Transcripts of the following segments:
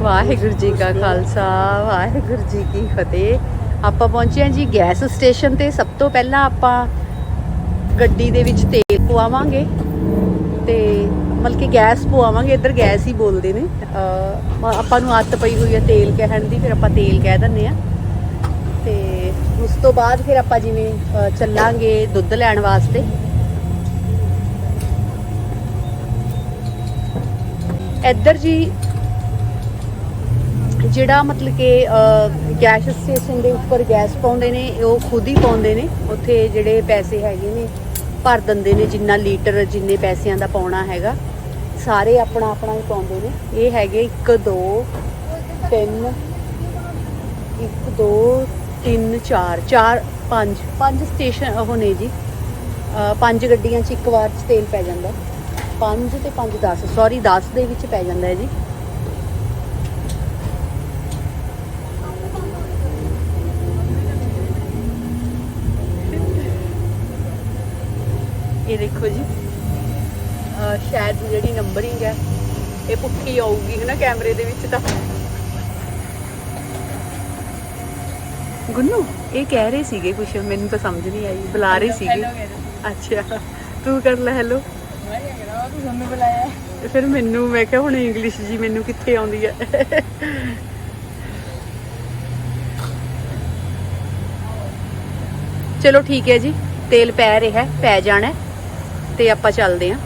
ਵਾਹਿਗੁਰੂ ਜੀ ਕਾ ਖਾਲਸਾ, ਵਾਹਿਗੁਰੂ ਜੀ ਕੀ ਫਤਿਹ। ਆਪਾਂ ਪਹੁੰਚੇ ਹਾਂ ਜੀ ਗੈਸ ਸਟੇਸ਼ਨ ਤੇ। ਸਭ ਤੋਂ ਪਹਿਲਾਂ ਆਪਾਂ ਗੱਡੀ ਦੇ ਵਿੱਚ ਤੇਲ ਪਵਾਵਾਂਗੇ ਤੇ ਮਤਲਬ ਕਿ ਗੈਸ ਪਵਾਵਾਂਗੇ, ਇੱਧਰ ਗੈਸ ਹੀ ਬੋਲਦੇ ਨੇ। ਆਪਾਂ ਨੂੰ ਆਦਤ ਪਈ ਹੋਈ ਹੈ ਤੇਲ ਕਹਿਣ ਦੀ, ਫਿਰ ਆਪਾਂ ਤੇਲ ਕਹਿ ਦਿੰਦੇ ਆ ਤੇ ਉਸ ਤੋਂ ਬਾਅਦ ਫਿਰ ਆਪਾਂ ਜਿਵੇਂ ਚੱਲਾਂਗੇ ਦੁੱਧ ਲੈਣ ਵਾਸਤੇ। ਇੱਧਰ ਜੀ ਜਿਹੜਾ ਮਤਲਬ ਕਿ ਗੈਸ ਸਟੇਸ਼ਨ ਦੇ ਉੱਪਰ ਗੈਸ ਪਾਉਂਦੇ ਨੇ ਉਹ ਖੁਦ ਹੀ ਪਾਉਂਦੇ ਨੇ। ਉੱਥੇ ਜਿਹੜੇ ਪੈਸੇ ਹੈਗੇ ਨੇ, ਭਰ ਦਿੰਦੇ ਨੇ, ਜਿੰਨਾ ਲੀਟਰ, ਜਿੰਨੇ ਪੈਸਿਆਂ ਦਾ ਪਾਉਣਾ ਹੈਗਾ, ਸਾਰੇ ਆਪਣਾ ਆਪਣਾ ਹੀ ਪਾਉਂਦੇ ਨੇ। ਇਹ ਹੈਗੇ 1 2 3 1 2 3 4 4 5 ਪੰਜ ਸਟੇਸ਼ਨ ਉਹ ਨੇ ਜੀ। ਪੰਜ ਗੱਡੀਆਂ 'ਚ ਇੱਕ ਵਾਰ 'ਚ ਤੇਲ ਪੈ ਜਾਂਦਾ। 5 ਤੇ 5 10 ਸੌਰੀ 10 ਦੇ ਵਿੱਚ ਪੈ ਜਾਂਦਾ ਹੈ ਜੀ। ਇਹ ਦੇਖੋ ਜੀ। ਸ਼ਾਇਦ ਜਿਹੜੀ ਨੰਬਰਿੰਗ ਹੈ ਇਹ ਪੁੱਠੀ ਆਊਗੀ ਹੈ ਨਾ ਕੈਮਰੇ ਦੇ ਵਿੱਚ ਤਾਂ। ਗੁੰਨੂ ਇਹ ਕਹਿ ਰਹੇ ਸੀਗੇ ਕੁਝ ਮੈਨੂੰ ਤਾਂ ਸਮਝ ਨਹੀਂ ਆਈ ਬੁਲਾ ਰਹੇ ਸੀਗੇ। ਅੱਛਾ ਤੂੰ ਕਰ ਲੈ ਹੈਲੋ ਫਿਰ ਮੈਨੂੰ ਮੈਂ ਕਿਹਾ ਹੁਣ ਇੰਗਲਿਸ਼ ਜੀ ਮੈਨੂੰ ਕਿੱਥੇ ਆਉਂਦੀ ਹੈ? ਚਲੋ ਠੀਕ ਹੈ ਜੀ ਤੇਲ ਪੈ ਰਿਹਾ ਪੈ ਜਾਣਾ ਤੇ ਆਪਾਂ ਚੱਲਦੇ ਹਾਂ।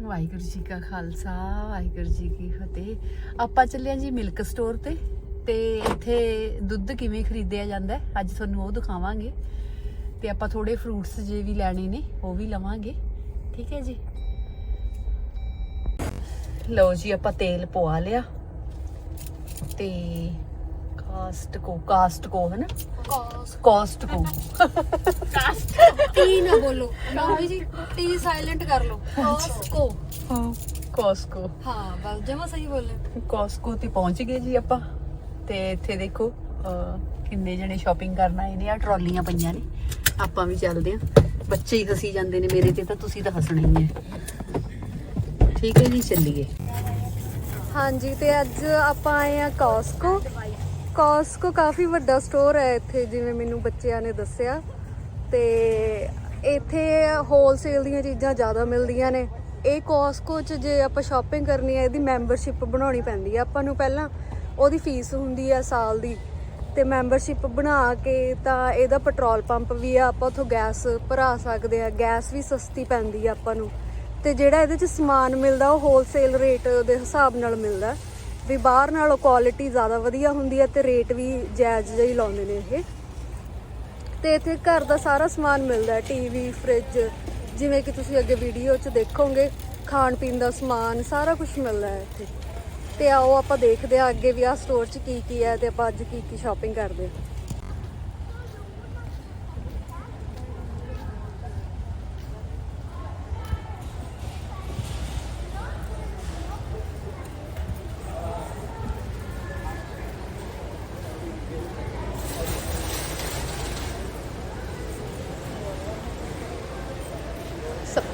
ਵਾਹਿਗੁਰੂ ਜੀ ਕਾ ਖਾਲਸਾ, ਵਾਹਿਗੁਰੂ ਜੀ ਕੀ ਫਤਿਹ। ਆਪਾਂ ਚੱਲੇ ਹਾਂ ਜੀ ਮਿਲਕ ਸਟੋਰ ਤੇ ਤੇ ਇੱਥੇ ਦੁੱਧ ਕਿਵੇਂ ਖਰੀਦਿਆ ਜਾਂਦਾ ਅੱਜ ਤੁਹਾਨੂੰ ਉਹ ਦਿਖਾਵਾਂਗੇ। ਤੇ ਆਪਾਂ ਥੋੜੇ ਫਰੂਟਸ ਜੇ ਵੀ ਲੈਣੇ ਨੇ, ਉਹ ਵੀ ਲਵਾਂਗੇ। ਠੀਕ ਹੈ ਜੀ? ਲਓ ਜੀ, ਆਪਾਂ ਤੇਲ ਪਵਾ ਲਿਆ। ਤੇ ਕਾਸਟਕੋ ਕਾਸਟਕੋ ਹੈ ਨਾ? ਕਾਸਟਕੋ ਟੀ ਨਾ ਬੋਲੋ ਮੰਮੀ ਜੀ ਟੀ ਸਾਇਲੈਂਟ ਕਰ ਲਓ ਕੋ ਹਾਂ ਕਾਸਟਕੋ ਹਾਂ ਬਸ ਜਮਾ ਸਹੀ ਬੋਲੇ ਕਾਸਕੋ ਤੇ ਪਹੁੰਚ ਗਏ ਜੀ ਆਪਾਂ ਤੇ ਇੱਥੇ ਦੇਖੋ ਕਿੰਨੇ ਜਣੇ ਸ਼ਾਪਿੰਗ ਕਰਨ ਆਏ ਨੇ ਆ ਟਰਾਲੀਆਂ ਪਈਆਂ ਨੇ ਆਪਾਂ ਵੀ ਚੱਲਦੇ ਆਂ। ਬੱਚੇ ਹੀ ਹਸੀ ਜਾਂਦੇ ਨੇ ਮੇਰੇ ਤੇ ਤਾਂ ਤੁਸੀਂ ਤਾਂ ਹੱਸਣਾ ਹੀ ਹੈ ਠੀਕ ਹੈ ਜੀ ਚੱਲੀਏ ਹਾਂਜੀ ਤੇ ਅੱਜ ਆਪਾਂ ਆਏ ਆ ਕਾਸਕੋ ਕਾਸਕੋ ਕਾਫੀ ਵੱਡਾ ਸਟੋਰ ਹੈ ਇੱਥੇ, ਜਿਵੇਂ ਮੈਨੂੰ ਬੱਚਿਆਂ ਨੇ ਦੱਸਿਆ। ਤੇ ਇੱਥੇ ਹੋਲਸੇਲ ਦੀਆਂ ਚੀਜ਼ਾਂ ਜ਼ਿਆਦਾ ਮਿਲਦੀਆਂ ਨੇ। ਇਹ ਕਾਸਕੋ ਚ ਜੇ ਆਪਾਂ ਸ਼ਾਪਿੰਗ ਕਰਨੀ ਹੈ, ਇਹਦੀ ਮੈਂਬਰਸ਼ਿਪ ਬਣਾਉਣੀ ਪੈਂਦੀ ਹੈ। ਆਪਾਂ ਨੂੰ ਪਹਿਲਾਂ ਉਹਦੀ ਫੀਸ ਹੁੰਦੀ ਹੈ ਸਾਲ ਦੀ। ਤੇ ਮੈਂਬਰਸ਼ਿਪ ਬਣਾ ਕੇ ਤਾਂ ਇਹਦਾ ਪੈਟਰੋਲ ਪੰਪ ਵੀ ਆ, ਆਪਾਂ ਉੱਥੋਂ ਗੈਸ ਭਰਾ ਸਕਦੇ ਆ ਗੈਸ ਵੀ ਸਸਤੀ ਪੈਂਦੀ ਆ ਆਪਾਂ ਨੂੰ। ਤੇ ਜਿਹੜਾ ਇਹਦੇ ਚ ਸਮਾਨ ਮਿਲਦਾ, ਉਹ ਹੋਲਸੇਲ ਰੇਟ ਦੇ ਹਿਸਾਬ ਨਾਲ ਮਿਲਦਾ। ਵੀ ਬਾਹਰ ਨਾਲੋਂ ਕੁਆਲਿਟੀ ਜ਼ਿਆਦਾ ਵਧੀਆ ਹੁੰਦੀ ਹੈ ਤੇ ਰੇਟ ਵੀ ਜਾਇਜ਼ ਜਿਹਾ ਹੀ ਲਾਉਂਦੇ ਨੇ ਇਹ। ਤੇ ਇੱਥੇ ਘਰ ਦਾ ਸਾਰਾ ਸਮਾਨ ਮਿਲਦਾ ਟੀਵੀ ਫ੍ਰਿਜ ਜਿਵੇਂ ਕਿ ਤੁਸੀਂ ਅੱਗੇ ਵੀਡੀਓ 'ਚ ਦੇਖੋਗੇ, ਖਾਣ ਪੀਣ ਦਾ ਸਮਾਨ, ਸਾਰਾ ਕੁਝ ਮਿਲਦਾ ਹੈ ਇੱਥੇ। ਤੇ ਆਓ ਆਪਾਂ ਦੇਖਦੇ ਆ ਅੱਗੇ ਵੀ ਆ ਸਟੋਰ 'ਚ ਕੀ ਕੀ ਹੈ ਤੇ ਆਪਾਂ ਅੱਜ ਕੀ ਕੀ ਸ਼ਾਪਿੰਗ ਕਰਦੇ ਹਾਂ।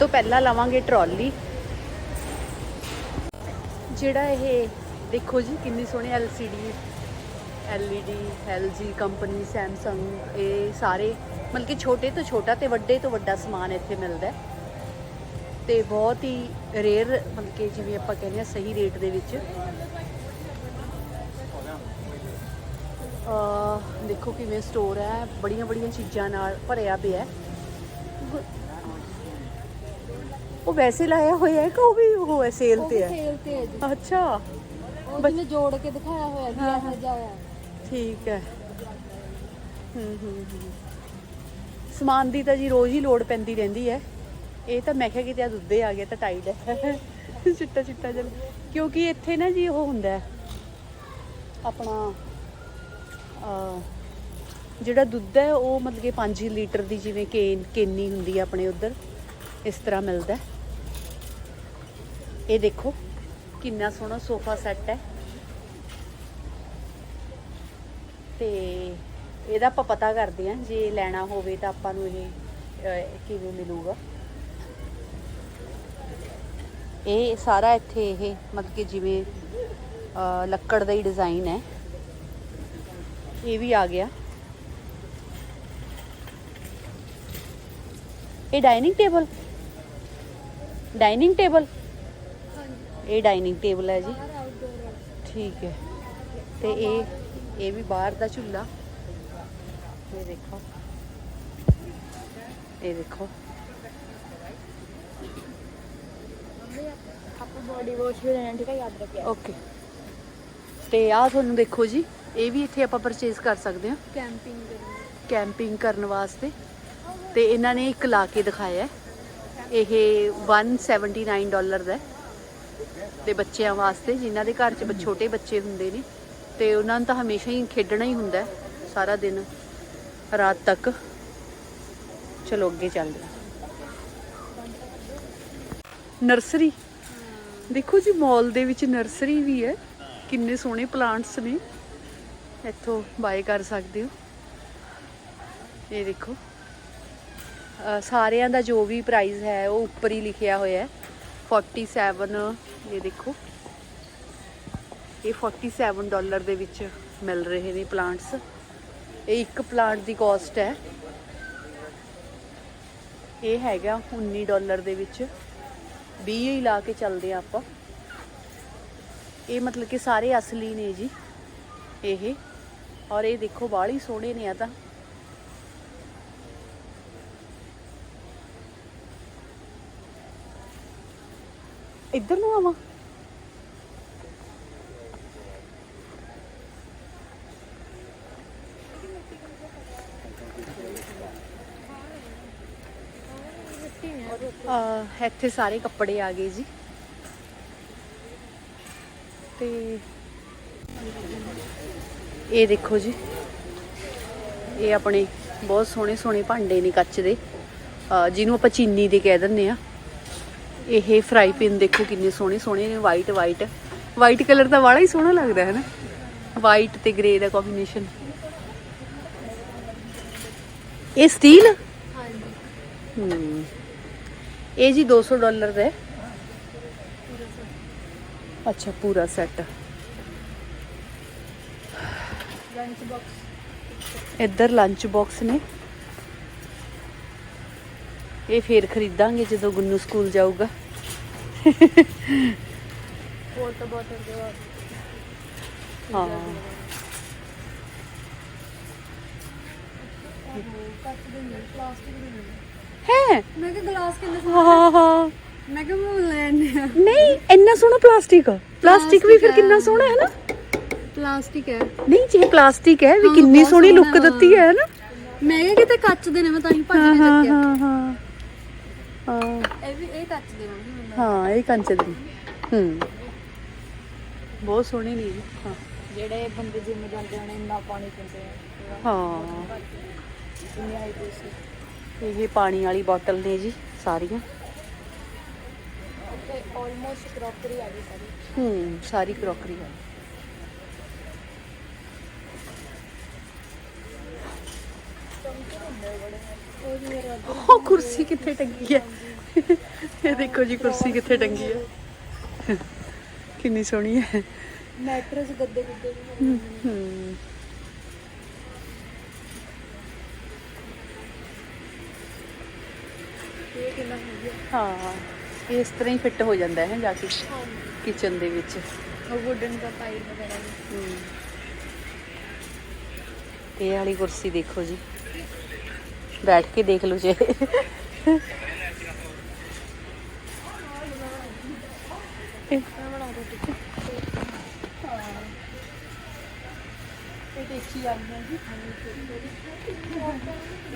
ਤੋਂ ਪਹਿਲਾਂ ਲਵਾਂਗੇ ਟਰਾਲੀ। ਜਿਹੜਾ ਇਹ, ਦੇਖੋ ਜੀ, ਕਿੰਨੀ ਸੋਹਣੀ LCD LED LG company Samsung ਇਹ ਸਾਰੇ, ਮਤਲਬ ਕਿ ਛੋਟੇ ਤੋਂ ਛੋਟਾ ਤੇ ਵੱਡੇ ਤੋਂ ਵੱਡਾ ਸਮਾਨ ਇੱਥੇ ਮਿਲਦਾ ਹੈ। ਤੇ ਬਹੁਤ ਹੀ ਰੇਅਰ ਮਤਲਬ ਕਿ ਜਿਵੇਂ ਆਪਾਂ ਕਹਿੰਦੇ ਆ ਸਹੀ ਰੇਟ ਦੇ ਵਿੱਚ। ਅਹ ਦੇਖੋ ਕਿਵੇਂ ਸਟੋਰ ਹੈ ਬੜੀਆਂ ਬੜੀਆਂ ਚੀਜ਼ਾਂ ਨਾਲ ਭਰਿਆ ਪਿਆ ਹੈ। ਉਹ ਵੈਸੇ ਲਾਇਆ ਹੋਇਆ ਹੈ ਕਿ ਉਹ ਵੀ ਉਹ ਹੈ ਸੇਲ ਤੇ ਹੈ? ਸੇਲ ਤੇ ਹੈ ਜੀ। ਅੱਛਾ। ਉਹ ਜਿਵੇਂ ਜੋੜ ਕੇ ਦਿਖਾਇਆ ਹੋਇਆ ਜੀ ਇਹੋ ਜਿਹਾ ਠੀਕ ਹੈ। ਹੂੰ ਹੂੰ ਹੂੰ। ਸਮਾਨ ਦੀ ਤਾਂ ਜੀ ਰੋਜ਼ ਹੀ ਲੋੜ ਪੈਂਦੀ ਰਹਿੰਦੀ ਹੈ। ਇਹ ਤਾਂ ਮੈਂ ਕਿਹਾ ਕਿਤੇ ਆ ਦੁੱਧੇ ਆ ਗਿਆ ਤਾਂ ਟਾਈਡ ਹੈ। ਚਿੱਟਾ ਚਿੱਟਾ ਜਿਹਾ। ਕਿਉਂਕਿ ਇੱਥੇ ਨਾ ਜੀ ਉਹ ਹੁੰਦਾ ਹੈ। ਆਪਣਾ ਅਹ, ਜਿਹੜਾ ਦੁੱਧ ਹੈ ਉਹ ਮਤਲਬ ਕਿ 5 ਲੀਟਰ ਦੀ ਜਿਵੇਂ ਕੇਨ ਕੇਨੀ ਹੁੰਦੀ ਹੈ ਆਪਣੇ ਉਧਰ ਇਸ ਤਰ੍ਹਾਂ ਮਿਲਦਾ ਹੈ। ਇਹ ਦੇਖੋ, ਕਿੰਨਾ ਸੋਹਣਾ ਸੋਫਾ ਸੈੱਟ ਹੈ। ਤੇ ਇਹਦਾ ਆਪਾਂ ਪਤਾ ਕਰਦੇ ਹਾਂ, ਜੇ ਲੈਣਾ ਹੋਵੇ ਤਾਂ ਆਪਾਂ ਨੂੰ ਇਹ ਕਿਵੇਂ ਮਿਲੂਗਾ। ਇਹ ਸਾਰਾ ਇੱਥੇ ਇਹ, ਮਤਲਬ ਕਿ ਜਿਵੇਂ ਲੱਕੜ ਦਾ ਹੀ ਡਿਜ਼ਾਈਨ ਹੈ। ਇਹ ਵੀ ਆ ਗਿਆ। ਇਹ ਡਾਈਨਿੰਗ ਟੇਬਲ? Dining table? ਇਹ ਡਾਈਨਿੰਗ ਟੇਬਲ ਹੈ ਜੀ। ਠੀਕ ਹੈ। ਤੇ ਇਹ ਇਹ ਵੀ ਬਾਹਰ ਦਾ ਝੁੱਲਾ। ਇਹ ਦੇਖੋ। ਇਹ ਦੇਖੋ। ਆਪਾਂ ਬੋਡੀ ਵਾਸ਼ ਵੀ ਲੈਣਾ ਠੀਕ ਹੈ ਯਾਦ ਰੱਖਿਆ। ਓਕੇ ਤੇ ਆਹ ਤੁਹਾਨੂੰ ਦੇਖੋ ਜੀ ਇਹ ਵੀ ਇੱਥੇ ਆਪਾਂ ਪਰਚੇਸ ਕਰ ਸਕਦੇ ਹਾਂ। ਕੈਂਪਿੰਗ ਕੈਂਪਿੰਗ ਕਰਨ ਵਾਸਤੇ। ਤੇ ਇਹਨਾਂ ਨੇ ਇੱਕ ਲਾ ਕੇ ਦਿਖਾਇਆ ਹੈ। ਇਹ 179 ਡਾਲਰ ਦਾ ਹੈ। ਤੇ ਬੱਚਿਆਂ ਵਾਸਤੇ, ਜਿਨ੍ਹਾਂ ਦੇ ਘਰ 'ਚ ਛੋਟੇ ਬੱਚੇ ਹੁੰਦੇ ਨੇ, ਤੇ ਉਹਨਾਂ ਨੂੰ ਤਾਂ ਹਮੇਸ਼ਾ ਹੀ ਖੇਡਣਾ ਹੀ ਹੁੰਦਾ ਸਾਰਾ ਦਿਨ, ਰਾਤ ਤੱਕ। ਚਲੋ, ਅੱਗੇ ਚੱਲਦੇ ਹਾਂ। ਨਰਸਰੀ? ਦੇਖੋ ਜੀ, ਮਾਲ ਦੇ ਵਿੱਚ ਨਰਸਰੀ ਵੀ ਹੈ। ਕਿੰਨੇ ਸੋਹਣੇ ਪਲਾਂਟਸ ਨੇ। ਇੱਥੋਂ ਬਾਏ ਕਰ ਸਕਦੇ ਹੋ। ਇਹ ਦੇਖੋ। ਸਾਰਿਆਂ ਦਾ ਜੋ ਵੀ ਪ੍ਰਾਈਸ ਹੈ, ਉਹ ਉੱਪਰ ਹੀ ਲਿਖਿਆ ਹੋਇਆ ਹੈ। 47 ਇਹ ਦੇਖੋ। ਇਹ 47 ਡਾਲਰ ਦੇ ਵਿੱਚ ਮਿਲ ਰਹੇ ਨੇ ਪਲਾਂਟਸ ਇਹ ਇੱਕ ਪਲਾਂਟ ਦੀ ਕਾਸਟ ਹੈ। ਇਹ ਹੈਗਾ 19 ਡਾਲਰ ਦੇ ਵਿੱਚ। 20 ਹੀ ਲਾ ਕੇ ਚੱਲਦੇ ਆ ਆਪਾਂ। ਇਹ ਮਤਲਬ ਕਿ ਸਾਰੇ ਅਸਲੀ ਨੇ ਜੀ। ਇਹ। ਔਰ ਇਹ ਦੇਖੋ ਬਾਹਲੀ ਸੋਹਣੇ ਨੇ ਆ ਤਾਂ। ਇੱਧਰ ਨੂੰ ਆਵਾਂ। ਆ ਇੱਥੇ ਸਾਰੇ ਕੱਪੜੇ ਆ ਗਏ ਜੀ। ਤੇ ਇਹ ਦੇਖੋ ਜੀ, ਇਹ ਆਪਣੇ ਬਹੁਤ ਸੋਹਣੇ ਸੋਹਣੇ ਭਾਂਡੇ ਨੇ ਕੱਚ ਦੇ। ਅਹ, ਜਿਹਨੂੰ ਆਪਾਂ ਚੀਨੀ ਦੇ ਕਹਿ ਦਿੰਦੇ ਆ। ਇਹ ਫਰਾਈ ਪੈਨ ਦੇਖੋ ਕਿੰਨੇ ਸੋਹਣੇ ਸੋਹਣੇ ਨੇ ਵਾਈਟ ਵਾਈਟ ਵਾਈਟ ਕਲਰ ਤਾਂ ਵਾਲਾ ਹੀ ਸੋਹਣਾ ਲੱਗਦਾ ਹੈ ਨਾ? ਵਾਈਟ ਤੇ ਗ੍ਰੇ ਦਾ ਕੰਬੀਨੇਸ਼ਨ ਇਹ ਸਟੀਲ ਹਾਂਜੀ ਇਹ ਜੀ 200 ਡਾਲਰ ਦਾ ਹੈ। ਅੱਛਾ, ਪੂਰਾ ਸੈੱਟ ਲੰਚ ਬਾਕਸ ਇੱਧਰ ਲੰਚ ਬਾਕਸ ਨੇ। ਇਹ ਫੇਰ ਖਰੀਦਾਂਗੇ ਜਦੋਂ ਗੁੰਨੂ ਸਕੂਲ ਜਾਊਗਾ। ਵਾਟਰ ਦੇ ਹਾਂ। ਹੈ? ਮੈਂ ਕਿਹਾ ਗਲਾਸ ਕਿੰਨੇ ਹਾਂ ਹਾਂ ਹਾਂ। ਮੈਂ ਕਿਹਾ ਮੈਂ ਲੈਣੇ ਨਹੀਂ ਇੰਨਾ ਸੋਹਣਾ ਪਲਾਸਟਿਕ ਪਲਾਸਟਿਕ ਵੀ ਫਿਰ ਕਿੰਨਾ। ਸੋਹਣਾ ਹੈ ਨਾ? ਪਲਾਸਟਿਕ ਹੈ। ਨਹੀਂ ਜੇ ਪਲਾਸਟਿਕ ਹੈ ਵੀ ਕਿੰਨੀ ਸੋਹਣੀ ਲੁੱਕ ਸੋਹਣਾ ਦਿੱਤੀ ਹੈ ਨਾ? ਮੈਂ ਕਿਹਾ ਕਿਤੇ ਕੱਚ ਦੇ ਨੇ ਮੈਂ ਤਾਂ ਹੀ ਭੱਜ ਹਾਂ ਕੇ ਹਾਂ ਚੱਕਿਆ। ਹਾਂ ਹਾਂ ਹਾਂ। ਇਹ ਵੀ ਇਹ ਕੱਚ ਦੇ ਹੋਣਗੇ ਮੈਨੂੰ ਹਾਂ ਇਹ ਕੰਚ ਦੀ। ਹੂੰ। ਬਹੁਤ ਸੋਹਣੇ ਨੇ ਜੀ। ਹਾਂ। ਜਿਹੜੇ ਬੰਦੇ ਜਿਮ ਜਾਂਦੇ ਹੋਣੇ ਇੰਨਾ ਪਾਣੀ ਪੀਂਦੇ ਆ। ਹਾਂ। ਸੀ ਇਹ ਪਾਣੀ ਵਾਲੀ ਬੋਟਲ ਨੇ ਜੀ ਸਾਰੀਆਂ। ਉੱਥੇ ਆਲਮੋਸਟ ਕਰੋਕਰੀ ਆ ਗਈ ਸਾਰੀ। ਹੂੰ ਸਾਰੀ ਕਰੋਕਰੀ ਹੈ ਉਹ ਕੁਰਸੀ ਕਿੱਥੇ ਟੰਗੀ ਹੈ ਇਹ ਦੇਖੋ ਜੀ ਕੁਰਸੀ ਕਿੱਥੇ ਟੰਗੀ ਹੈ ਕਿੰਨੀ ਸੋਹਣੀ ਹੈ ਮੈਟਰਸ ਗੱਦੇ ਗੁੱਦੇ ਵੀ ਹੂੰ ਇਹ ਕਿੰਨਾ ਇਸ ਤਰ੍ਹਾਂ ਹੀ ਫਿੱਟ ਹੋ ਜਾਂਦਾ ਹੈ ਜਾ ਕੇ ਕਿਚਨ ਦੇ ਵਿੱਚ। ਉਹ ਵੁਡਨ ਦਾ ਪਾਈਪ ਵਗੈਰਾ ਹੂੰ। ਇਹ ਵਾਲੀ ਕੁਰਸੀ ਦੇਖੋ ਜੀ। ਬੈਠ ਕੇ ਦੇਖ ਲਓ ਜੇ। ਦੇਖੀ ਆਈਆਂ ਜੀ।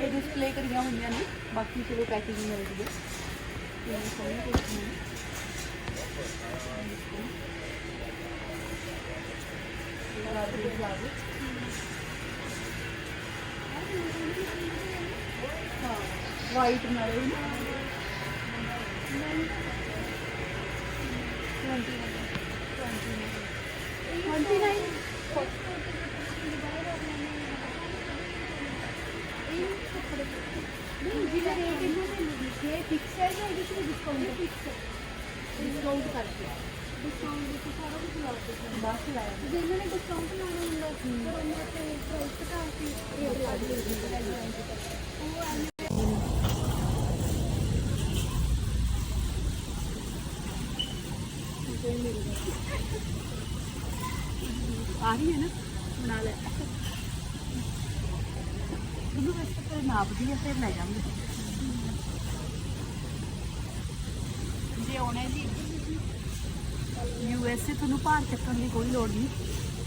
ਇਹ ਡਿਸਪਲੇ ਕਰੀਆਂ ਹੋਈਆਂ ਨੇ। ਬਾਕੀ ਚਲੋ ਪੈਕਿੰਗ ਮਿਲਦੀ ਹੈ ਇਹ ਸੋਹਣੀ ਦੇਖੀ ਵਾਈਟ ਨਾਲੇ ਡਿਸਕਾਊਂਟ ਕਰਕੇ ਡਿਸਕਾਊਂਟ ਦੇ ਕੇ ਸਾਰਾ ਕੁਝ ਲਾ ਦਿੱਤਾ ਬਸ ਲਾਇਆ ਜੇ ਇਹਨਾਂ ਨੇ ਡਿਸਕਾਊਂਟ ਲਾਉਣਾ ਹੁੰਦਾ ਫਿਰ ਉਹਨਾਂ ਤੇ ਪ੍ਰਾਈਸ ਘਟਾ ਕੇ ਰੇਟ ਲਾ ਦਿੰਦੇ ਉਹ ਐਵੇਂ ਆ ਰਹੀ ਹੈ ਨਾ ਬਣਾ ਲੈ ਤੁਹਾਨੂੰ ਵੈਸੇ ਤਾਂ ਨਾਪਦੀ ਹੈ ਫਿਰ ਲੈ ਜਾਵਾਂਗੇ ਜੇ ਆਉਣਾ ਜੀ ਯੂ ਐਸ ਏ ਤੁਹਾਨੂੰ ਭਾਰ ਚੱਕਣ ਦੀ ਕੋਈ ਲੋੜ ਨਹੀਂ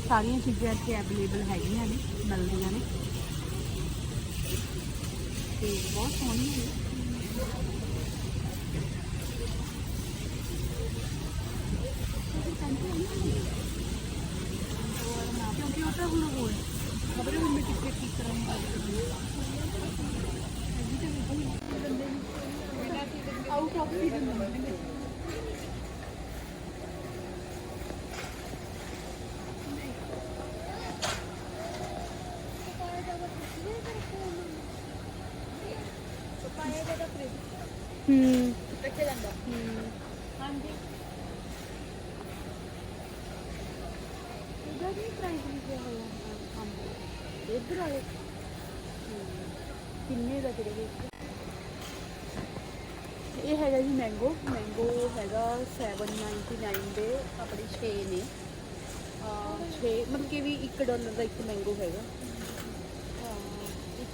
ਸਾਰੀਆਂ ਚੀਜ਼ਾਂ ਇੱਥੇ ਅਵੇਲੇਬਲ ਹੈਗੀਆਂ ਨੇ ਮਿਲਦੀਆਂ ਨੇ ਤੇ ਬਹੁਤ ਸੋਹਣੀ ਹੈ ਕਿਉਂਕਿ ਉਹ ਤਾਂ ਹੁਣ ਹੋਰ ਖਬਰ ਹੁਣ ਮੈਂ ਕਿੱਥੇ ਕੀ ਕਰਾਂਗੀ ਆਊਟ ਆਫ ਸੀਜ਼ਨ ਹੁੰਦੇ ਪਾਇਆ ਜ਼ਿਆਦਾ ਫ੍ਰਿਜ ਹੂੰ ਰੱਖਿਆ ਜਾਂਦਾ ਹਾਂਜੀ ਇਹਦਾ ਵੀ ਪ੍ਰਾਈਸ ਲਿਖਿਆ ਹੋਇਆ ਇਧਰ ਵਾਲੇ ਕਿੰਨੇ ਦਾ ਕਿਹੜੇ ਇਹ ਹੈਗਾ ਜੀ ਮੈਂਗੋ ਮੈਂਗੋ ਹੈਗਾ 799 ਦੇ ਆਪਣੇ 6 ਨੇ। ਆ 6 ਮਤਲਬ ਕਿ ਵੀ 1 ਡਾਲਰ ਦਾ ਇੱਕ ਮੈਂਗੋ ਹੈਗਾ।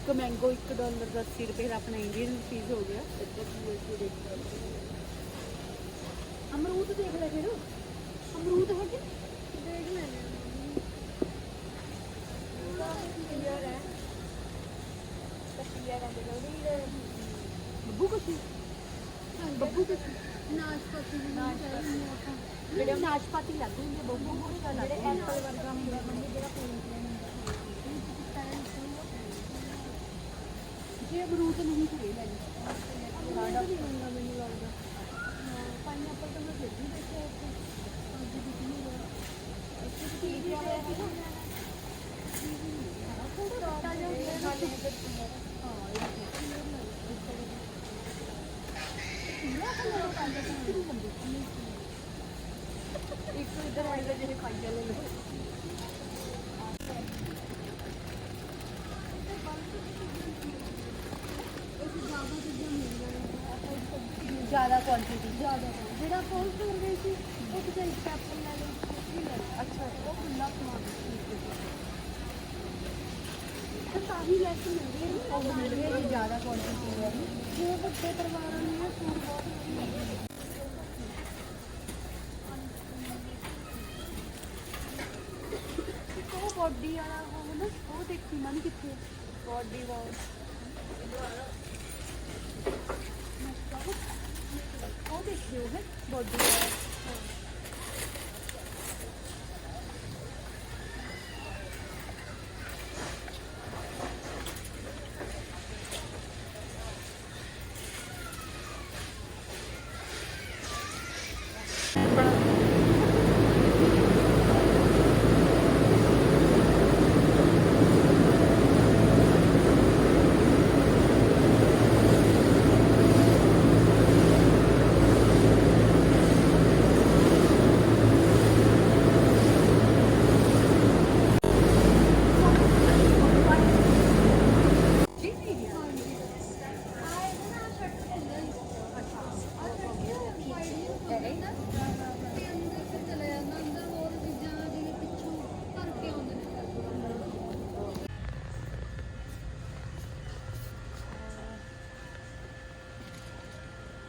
ਇੱਕ ਮੈਂਗੋ 1 ਡਾਲਰ ਦਾ 80 ਰੁਪਏ ਦਾ ਆਪਣਾ ਇੰਡੀਅਨ ਚੀਜ਼ ਹੋ ਗਿਆ। ਇੱਧਰ ਯੂਐਸਏ ਦੇਖ ਸਕਦੇ ਅਮਰੂਦ ਦੇਖ ਲੈ ਫਿਰ। ਅਮਰੂਦ ਹੈਗੇ? ਦੇਖ ਲੈਣੇ ਬੱਬੂ ਕੁਛ ਬੱਬੂ ਕੁਛ ਨਾਸ਼ਪਾਤੀ ਵੀ ਆਪਾਂ। ਜਿਹੜੇ ਨਾਸ਼ਪਾਤੀ ਲੱਗਦੇ ਹੁੰਦੇ ਬੱਬੂ ਕੁਛ ਦਾ ਜਿਹੜੇ ਲੱਗਦੇ ਐਪਲ ਵਰਗਾ ਹੁੰਦਾ ਜਿਹੜਾ ਪੂਰਨ ਜੇ ਅਮਰੂਦ ਨਹੀਂ ਤਾਂ ਇਹ ਲੈ ਸਾਡਾ ਵੀ ਹੁੰਦਾ ਮੈਨੂੰ ਲੱਗਦਾ ਹਾਂ ਪਾਈਨਐਪਲ ਤਾਂ ਮੈਂ ਫਿਰ ਵੀ ਦੇਖਿਆ ਇੱਥੇ। ਅੱਜ ਵੀ ਨਹੀਂ ਹੋਇਆ ਇੱਥੇ ਤਾਂ ਠੀਕ ਹੈ ਵੈਸੇ ਨਾ ਥੋੜਾ ਛੋਟਾ ਜਿਹਾ ਹੁੰਦਾ ਹੈ। ਹਾਂ ਇੱਕ ਇਧਰ ਆਏਗਾ ਜਿਹੜੇ ਖਾਈ ਵਾਲੇ ਨੇ ਇਹ ਜ਼ਿਆਦਾ ਚੀਜ਼ਾਂ ਮਿਲ ਜਾਣਗੀਆਂ ਜ਼ਿਆਦਾ ਕੁਆਂਟੀਟੀ ਜ਼ਿਆਦਾ ਜਿਹੜਾ ਫੋਨ ਸਟੋਰ ਗਈ ਸੀ ਉਹ ਕਿਤੇ ਇੱਕ ਐਪਲ ਲੈ ਲਓ ਕੁਛ ਵੀ ਲੈ ਲਓ ਅੱਛਾ ਉਹ ਖੁੱਲਾ ਸਮਾਨ ਤਾਂ ਕਾਫੀ ਲੈਸ ਮਿਲਦੀ ਹੈ ਉਹ ਮਿਲ ਰਿਹਾ ਜੀ ਜ਼ਿਆਦਾ ਕੁਆਂਟੀਟੀ ਹੈ ਜੋ ਵੱਡੇ ਪਰਿਵਾਰਾਂ ਨੂੰ ਇਹ ਸੂਟ ਬਹੁਤ ਵਧੀਆ ਲੱਗਦੇ ਨੇ। ਇੱਕ ਉਹ ਬੋਡੀ ਵਾਲਾ ਉਹ ਨਾ ਉਹ ਦੇਖੀ ਮਨ ਕਿੱਥੇ ਬੋਡੀ ਵਾਸ਼ ਉਹ ਦੇਖਿਓ ਹੈ ਬੋਡੀ ਵਾਸ਼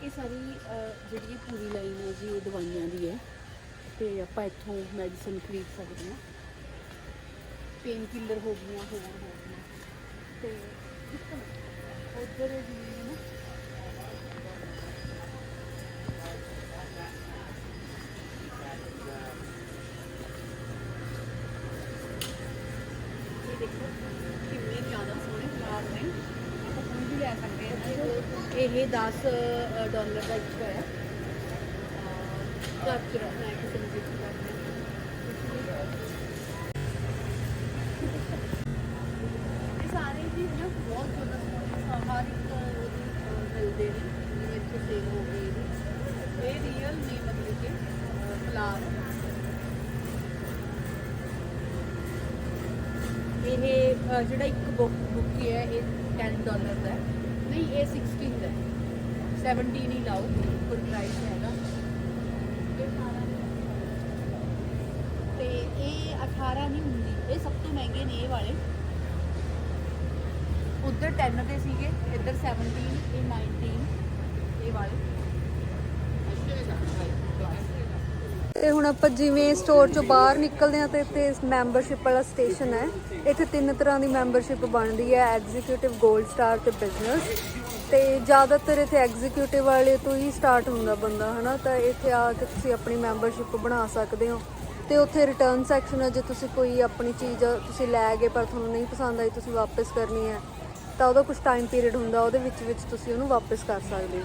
ਇਹ ਸਾਰੀ ਜਿਹੜੀ ਇਹ ਪੂਰੀ ਲਾਈਨ ਹੈ ਜੀ, ਇਹ ਦਵਾਈਆਂ ਦੀ ਹੈ। ਤੇ ਆਪਾਂ ਇੱਥੋਂ ਮੈਡੀਸਨ ਖਰੀਦ ਸਕਦੇ ਹਾਂ। ਪੇਨ ਕਿਲਰ ਹੋ ਗਈਆਂ, ਹੋਰ ਹੋ ਗਈਆਂ। ਤੇ ਉੱਧਰ ਜੀ ਹਾਂ ਇਹ 10 ਡਾਲਰ ਦਾ ਇੱਕ ਹੈ ਘਰ ਚ ਰੱਖਣਾ ਹੈ ਕਿਸੇ ਨੂੰ ਗਿਫਟ ਕਰਨਾ ਹੈ ਇਹ ਸਾਰੇ ਜੀ ਨਾ ਬਹੁਤ ਜ਼ਿਆਦਾ ਸੋਹਣੇ ਹਰ ਇੱਕ ਉਹਦੀ, ਅਹ, ਮਿਲਦੇ ਨੇ ਜਿਵੇਂ ਇੱਥੇ ਸੇਲ ਹੋ ਗਈ ਇਹਦੀ ਇਹ ਰੀਅਲ ਨੇ ਮਤਲਬ ਕਿ ਲਾਲ ਇਹ ਅ, ਜਿਹੜਾ ਇੱਕ ਬੁੱਕ ਬੁੱਕ ਹੈ ਇਹ 10 ਡਾਲਰ ਦਾ ਹੈ ਨਹੀਂ ਇਹ 16 ਦਾ ਹੈ 17 ਹੀ ਲਾਓ ਫੁੱਲ ਪ੍ਰਾਈਸ ਹੈਗਾ। ਤੇ ਇਹ 18 ਨਹੀਂ ਹੁੰਦੀ। ਇਹ ਸਭ ਤੋਂ ਮਹਿੰਗੇ ਨੇ ਇਹ ਵਾਲੇ। ਉਧਰ 10 ਦੇ ਸੀਗੇ, ਇੱਧਰ 17 ਇਹ 19 ਇਹ ਵਾਲੇ। ਤੇ ਹੁਣ ਆਪਾਂ ਜਿਵੇਂ ਸਟੋਰ ਚੋਂ ਬਾਹਰ ਨਿਕਲਦੇ ਆ ਤੇ ਇੱਥੇ ਮੈਂਬਰਸ਼ਿਪ ਵਾਲਾ ਸਟੇਸ਼ਨ ਹੈ। ਇੱਥੇ ਤਿੰਨ ਤਰ੍ਹਾਂ ਦੀ ਮੈਂਬਰਸ਼ਿਪ ਬਣਦੀ ਹੈ ਐਗਜ਼ੀਕਿਊਟਿਵ 골ਡ ਸਟਾਰ ਤੇ ਬਿਜ਼ਨਸ ਤੇ ਜ਼ਿਆਦਾਤਰ ਇੱਥੇ ਐਗਜ਼ੀਕਿਊਟਿਵ ਵਾਲੇ ਤੋਂ ਹੀ ਸਟਾਰਟ ਹੁੰਦਾ ਬੰਦਾ, ਹਨਾ? ਤਾਂ ਇੱਥੇ ਆ ਕੇ ਤੁਸੀਂ ਆਪਣੀ ਮੈਂਬਰਸ਼ਿਪ ਬਣਾ ਸਕਦੇ ਹੋ। ਤੇ ਉੱਥੇ ਰਿਟਰਨ ਸੈਕਸ਼ਨ ਹੈ ਜੇ ਤੁਸੀਂ ਕੋਈ ਆਪਣੀ ਚੀਜ਼ ਤੁਸੀਂ ਲੈ ਗਏ ਪਰ ਤੁਹਾਨੂੰ ਨਹੀਂ ਪਸੰਦ ਆਈ, ਤੁਸੀਂ ਵਾਪਸ ਕਰਨੀ ਹੈ, ਤਾਂ ਉਹਦਾ ਕੁਝ ਟਾਈਮ ਪੀਰੀਅਡ ਹੁੰਦਾ, ਉਹਦੇ ਵਿੱਚ ਵਿੱਚ ਤੁਸੀਂ ਉਹਨੂੰ ਵਾਪਸ ਕਰ ਸਕਦੇ ਹੋ।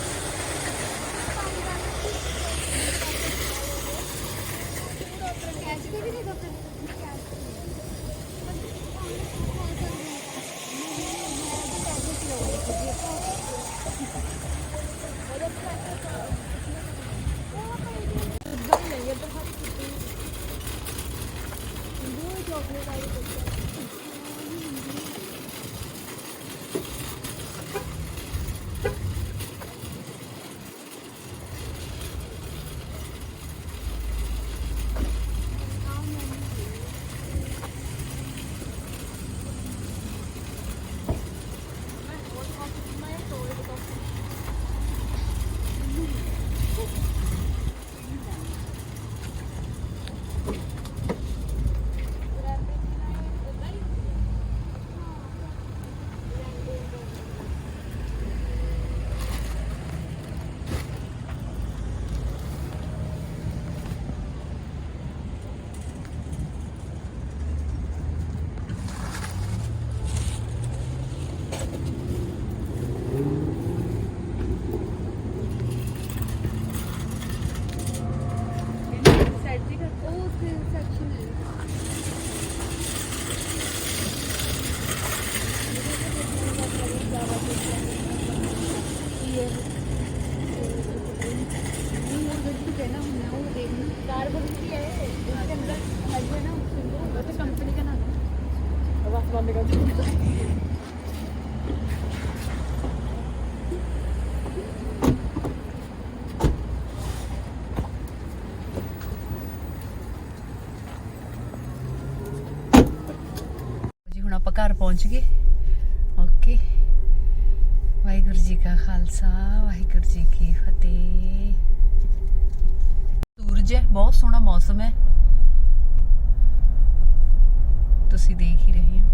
만들어가지고 ਜੀ, ਹੁਣ ਆਪਾਂ ਘਰ ਪਹੁੰਚ ਗਏ। ਓਕੇ। ਵਾਹਿਗੁਰੂ ਜੀ ਕਾ ਖਾਲਸਾ, ਵਾਹਿਗੁਰੂ ਜੀ ਕੀ ਫਤਿਹ। ਸੂਰਜ ਹੈ, ਬਹੁਤ ਸੋਹਣਾ ਮੌਸਮ ਹੈ। ਤੁਸੀਂ ਦੇਖ ਹੀ ਰਹੇ ਹੋ।